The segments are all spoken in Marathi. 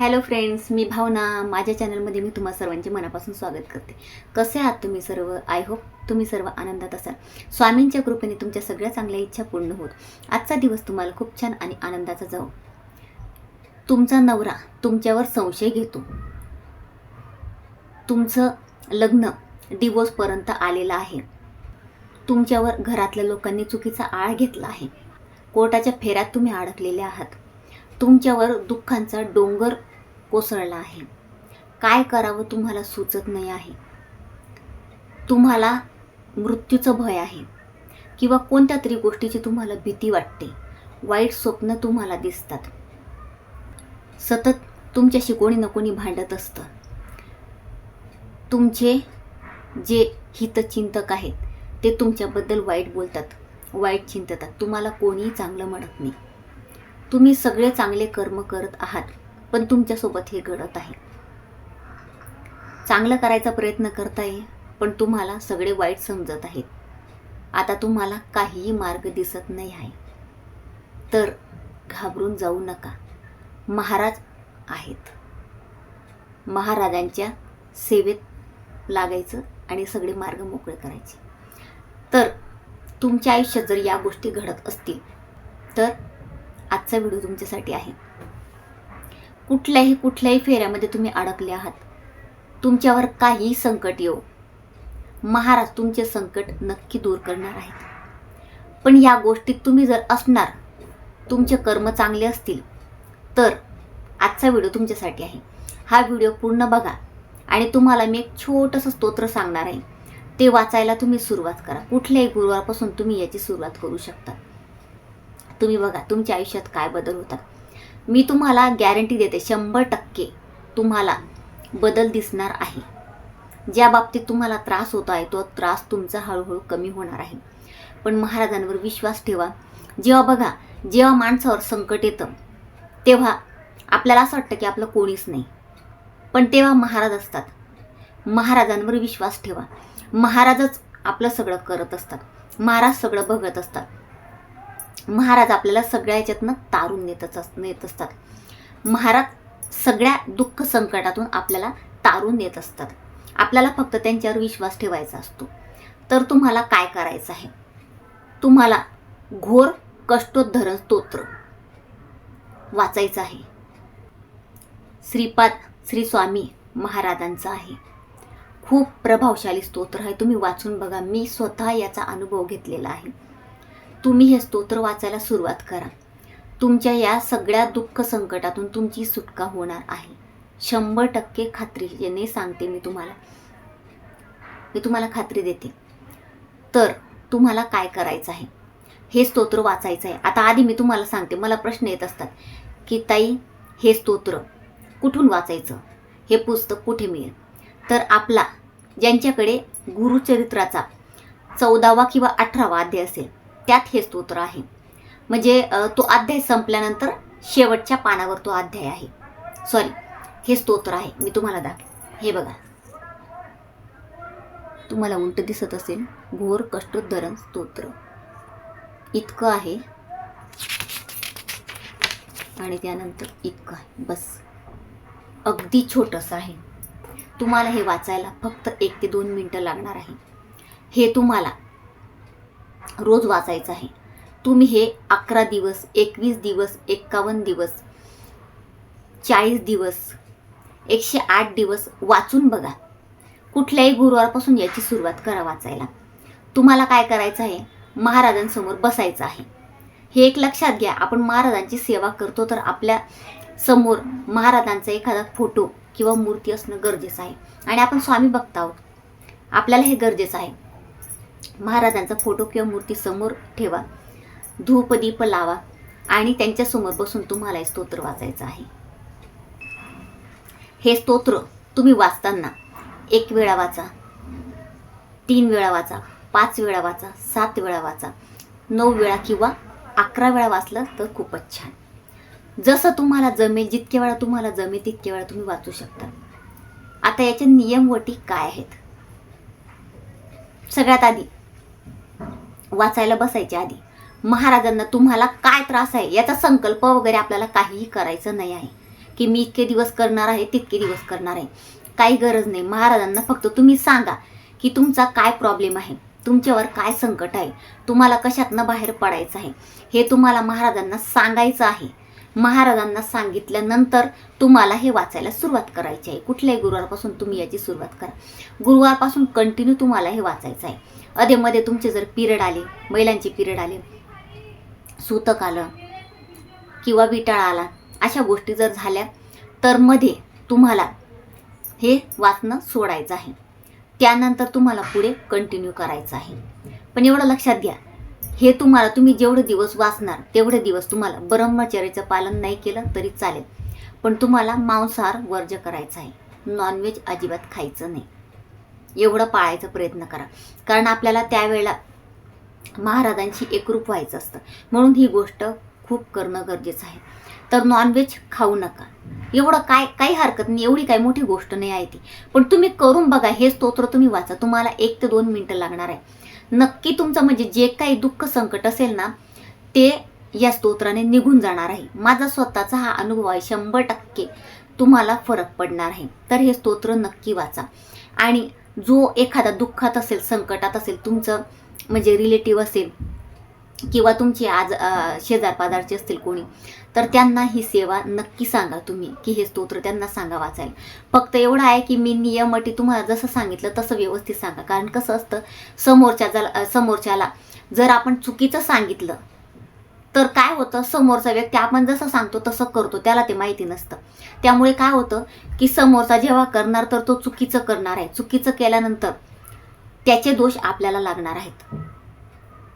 हॅलो फ्रेंड्स मी भावना. माझ्या चॅनलमध्ये मी तुम्हा सर्वांचे मनापासून स्वागत करते. कसे आहात तुम्ही सर्व? आय होप तुम्ही सर्व आनंदात असाल. स्वामींच्या कृपेने तुमच्या सगळ्या चांगल्या इच्छा पूर्ण होत. आजचा दिवस तुम्हाला खूप छान आणि आनंदाचा जाऊ तुमचा नवरा तुमच्यावर संशय घेतो. तुमचं लग्न डिवोर्सपर्यंत आलेलं आहे. तुमच्यावर घरातल्या लोकांनी चुकीचा आळ घेतला आहे. कोर्टाच्या फेऱ्यात तुम्ही अडकलेले आहात. तुमच्यावर दुःखांचा डोंगर कोसळला आहे. काय करावं तुम्हाला सुचत नाही आहे. तुम्हाला मृत्यूचं भय आहे. किंवा कोणत्या तरी गोष्टीची तुम्हाला भीती वाटते. वाईट स्वप्न तुम्हाला दिसतात. सतत तुमच्याशी कोणी ना कोणी भांडत असतं. तुमचे जे हितचिंतक आहेत ते तुमच्याबद्दल वाईट बोलतात. वाईट चिंततात. तुम्हाला कोणीही चांगलं म्हणत नाही. तुम्ही सगळे चांगले कर्म करत आहात पण तुमच्यासोबत हे घडत आहे. चांगलं करायचा प्रयत्न करताय पण तुम्हाला सगळे वाईट समजत आहेत. आता तुम्हाला काहीही मार्ग दिसत नाही आहे. तर घाबरून जाऊ नका. महाराज आहेत. महाराजांच्या सेवेत लागायचं आणि सगळे मार्ग मोकळे करायचे. तर तुमच्या आयुष्यात जर या गोष्टी घडत असतील तर आजचा व्हिडिओ तुमच्यासाठी आहे. कुठल्याही कुठल्याही फेऱ्यामध्ये तुम्ही अडकले आहात. तुमच्यावर काही संकट येऊ महाराज तुमचे संकट नक्की दूर करणार आहेत. पण या गोष्टीत तुम्ही जर असणार तुमचे कर्म चांगले असतील तर आजचा व्हिडिओ तुमच्यासाठी आहे. हा व्हिडिओ पूर्ण बघा आणि तुम्हाला मी एक छोटंसं स्तोत्र सांगणार आहे. ते वाचायला तुम्ही सुरुवात करा. कुठल्याही गुरुवारपासून तुम्ही याची सुरुवात करू शकता. तुम्ही बघा तुमच्या आयुष्यात काय बदल होतात. मी तुम्हाला गॅरंटी देते शंभर टक्के तुम्हाला बदल दिसणार आहे. ज्या बाबतीत तुम्हाला त्रास होत आहे तो त्रास तुमचा हळूहळू कमी होणार आहे. पण महाराजांवर विश्वास ठेवा. जेव्हा बघा जेव्हा माणसावर संकट येतं तेव्हा आपल्याला असं वाटतं की आपलं कोणीच नाही. पण तेव्हा महाराज असतात. महाराजांवर विश्वास ठेवा. महाराजच आपलं सगळं करत असतात. महाराज सगळं बघत असतात. महाराज आपल्याला सगळ्या याच्यातनं तारून नेतच अस नेत असतात. महाराज सगळ्या दुःख संकटातून आपल्याला तारून नेत असतात. आपल्याला फक्त त्यांच्यावर विश्वास ठेवायचा असतो. तर तुम्हाला काय करायचं आहे? तुम्हाला घोर कष्टोद्धरण स्तोत्र वाचायचं आहे. श्रीपाद श्री स्वामी महाराजांचं आहे. खूप प्रभावशाली स्तोत्र आहे. तुम्ही वाचून बघा. मी स्वतः याचा अनुभव घेतलेला आहे. तुम्ही हे स्तोत्र वाचायला सुरुवात करा. तुमच्या या सगळ्या दुःख संकटातून तुमची सुटका होणार आहे. शंभर टक्के खात्रीने सांगते मी तुम्हाला. मी तुम्हाला खात्री देते. तर तुम्हाला काय करायचं आहे? हे स्तोत्र वाचायचं आहे. आता आधी मी तुम्हाला सांगते. मला प्रश्न येत असतात की ताई हे स्तोत्र कुठून वाचायचं? हे पुस्तक कुठे मिळेल? तर आपला ज्यांच्याकडे गुरुचरित्राचा चौदावा किंवा अठरावा अध्याय असेल त्यात हे स्तोत्र आहे. म्हणजे तो अध्याय संपल्यानंतर शेवटच्या पानावर तो अध्याय आहे. सॉरी हे स्तोत्र आहे. मी तुम्हाला दाखव हे बघा. तुम्हाला उलट दिसत असेल. घोर कष्टोद्धरण स्तोत्र. इतकं आहे. आणि त्यानंतर इतकं आहे. बस. अगदी छोटंसं आहे. तुम्हाला हे वाचायला फक्त एक ते दोन मिनटं लागणार आहे. हे तुम्हाला रोज वाचायचं आहे. तुम्ही हे अकरा दिवस एकवीस दिवस एक्कावन्न दिवस चाळीस दिवस एकशे आठ दिवस वाचून बघा. कुठल्याही गुरुवारपासून याची सुरुवात करा वाचायला. तुम्हाला काय करायचं आहे? महाराजांसमोर बसायचं आहे. हे एक लक्षात घ्या आपण महाराजांची सेवा करतो तर आपल्यासमोर महाराजांचा एखादा फोटो किंवा मूर्ती असणं गरजेचं आहे. आणि आपण स्वामी भक्त आहोत. आपल्याला हे गरजेचं आहे. महाराजांचा फोटो किंवा मूर्ती समोर ठेवा. धूप दीप लावा आणि त्यांच्यासमोर बसून तुम्हाला हे स्तोत्र वाचायचं आहे. हे स्तोत्र तुम्ही वाचताना एक वेळा वाचा तीन वेळा वाचा पाच वेळा वाचा सात वेळा वाचा नऊ वेळा किंवा अकरा वेळा वाचलं तर खूपच छान. जसं तुम्हाला जमेल जितक्या वेळा तुम्हाला जमेल तितक्या वेळा तुम्ही वाचू शकता. आता याचे नियमवटी काय आहेत? सगळ्यात आधी वाचायला बसायच्या आधी. महाराजांना तुम्हाला काय त्रास आहे याचा संकल्प वगैरे आपल्याला काहीही करायचं नाही आहे. की मी इतके दिवस करणार आहे तितके दिवस करणार आहे. काही गरज नाही. महाराजांना फक्त तुम्ही सांगा की तुमचा काय प्रॉब्लेम आहे? तुमच्यावर काय संकट आहे? तुम्हाला कशातनं बाहेर पडायचं आहे? हे तुम्हाला महाराजांना सांगायचं आहे. महाराजांना सांगितल्यानंतर तुम्हाला हे वाचायला सुरुवात करायची आहे. कुठल्याही गुरुवारपासून तुम्ही याची सुरुवात करा. गुरुवारपासून कंटिन्यू तुम्हाला हे वाचायचं आहे. अधेमध्ये तुमचे जर पिरियड आले महिलांचे पिरियड आले सूतक आलं किंवा विटाळा आला अशा गोष्टी जर झाल्या तर मध्ये तुम्हाला हे वाचणं सोडायचं आहे. त्यानंतर तुम्हाला पुढे कंटिन्यू करायचं आहे. पण एवढं लक्षात घ्या हे तुम्हाला तुम्ही जेवढे दिवस वाचणार तेवढे दिवस तुम्हाला ब्रह्मचर्याचं पालन नाही केलं तरी चालेल. पण तुम्हाला मांसाहार वर्ज करायचा आहे. नॉनव्हेज अजिबात खायचं नाही. एवढं पाळायचा प्रयत्न करा. कारण आपल्याला त्यावेळेला महाराजांशी एकरूप व्हायचं असतं. म्हणून ही गोष्ट खूप करणं गरजेचं आहे. तर नॉनव्हेज खाऊ नका. एवढं काय काही हरकत नाही. एवढी काही मोठी गोष्ट नाही आहे ती. पण तुम्ही करून बघा हे स्तोत्र तुम्ही वाचा. तुम्हाला एक ते दोन मिनटं लागणार आहे. नक्की तुमचं म्हणजे जे काही दुःख संकट असेल ना ते या स्तोत्राने निघून जाणार आहे. माझा स्वतःचा हा अनुभव आहे शंभर टक्के. तुम्हाला फरक पडणार आहे. तर हे स्तोत्र नक्की वाचा. आणि जो एखादा दुःखात असेल संकटात असेल तुमचं म्हणजे रिलेटिव्ह असेल किंवा तुमचे आज अ, शेजारपाजारचे असतील कोणी तर त्यांना ही सेवा नक्की सांगा तुम्ही की हे स्तोत्र त्यांना सांगा वाचायला. फक्त एवढं आहे की मी नियम अटी तुम्हाला जसं सांगितलं तसं व्यवस्थित सांगा. कारण कसं असतं समोरच्या समोरच्याला जर आपण चुकीचं सांगितलं तर काय होतं समोरचा व्यक्ती आपण जसं सांगतो तसं करतो त्याला ते माहिती नसतं. त्यामुळे काय होतं की समोरचा जेव्हा करणार तर तो चुकीचं करणार आहे. चुकीचं केल्यानंतर त्याचे दोष आपल्याला लागणार आहेत.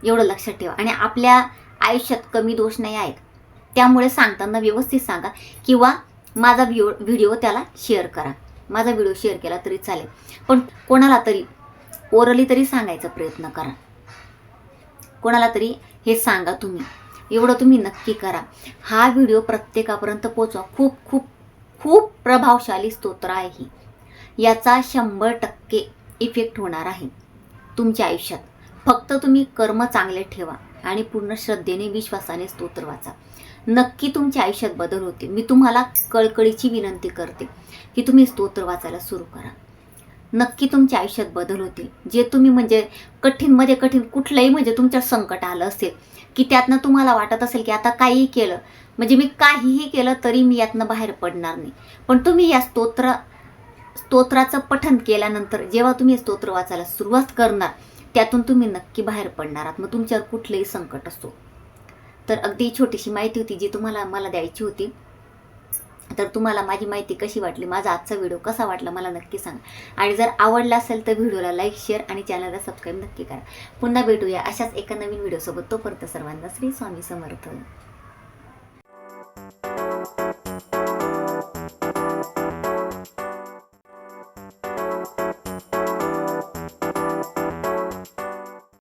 एवढं लक्षात ठेवा. आणि आपल्या आयुष्यात कमी दोष नाही आहेत. त्यामुळे सांगताना व्यवस्थित सांगा किंवा माझा व्हिडिओ व्हिडिओ त्याला शेअर करा. माझा व्हिडिओ शेअर केला तरी चालेल. पण कोणाला तरी ओरली तरी सांगायचा प्रयत्न करा. कोणाला तरी हे सांगा तुम्ही. एवढं तुम्ही नक्की करा. हा व्हिडिओ प्रत्येकापर्यंत पोचवा खूप खूप खूप प्रभावशाली स्तोत्र आहे. ही याचा शंभर टक्के इफेक्ट होणार आहे. तुमच्या आयुष्यात. फक्त तुम्ही कर्म चांगले ठेवा आणि पूर्ण श्रद्धेने विश्वासाने स्तोत्र वाचा. नक्की तुमच्या आयुष्यात बदल होते मी तुम्हाला कळकळीची विनंती करते की तुम्ही स्तोत्र वाचायला सुरू करा. नक्की तुमच्या आयुष्यात बदल होतील. जे तुम्ही म्हणजे कठीणमध्ये कठीण कुठलंही म्हणजे तुमच्या संकट आलं असेल की त्यातनं तुम्हाला वाटत असेल की आता काहीही केलं म्हणजे मी काहीही केलं तरी मी यातनं बाहेर पडणार नाही. पण तुम्ही या स्तोत्र स्तोत्राचं पठन केल्यानंतर जेव्हा तुम्ही स्तोत्र वाचायला सुरुवात करणार त्यातून तुम्ही नक्की बाहेर पडणार आहात. मग तुमच्यावर कुठलंही संकट असो. तर अगदी छोटीशी माहिती होती जी तुम्हाला मला द्यायची होती. तर तुम्हाला माझी माहिती कशी वाटली? माझा आजचा व्हिडिओ कसा वाटला मला नक्की सांगा. आणि जर आवडला असेल तर व्हिडिओला लाईक शेअर आणि चॅनलला सबस्क्राईब नक्की करा. पुन्हा भेटूया अशाच एका नवीन व्हिडिओसोबत. तोपर्यंत सर्वांना श्री स्वामी समर्थ.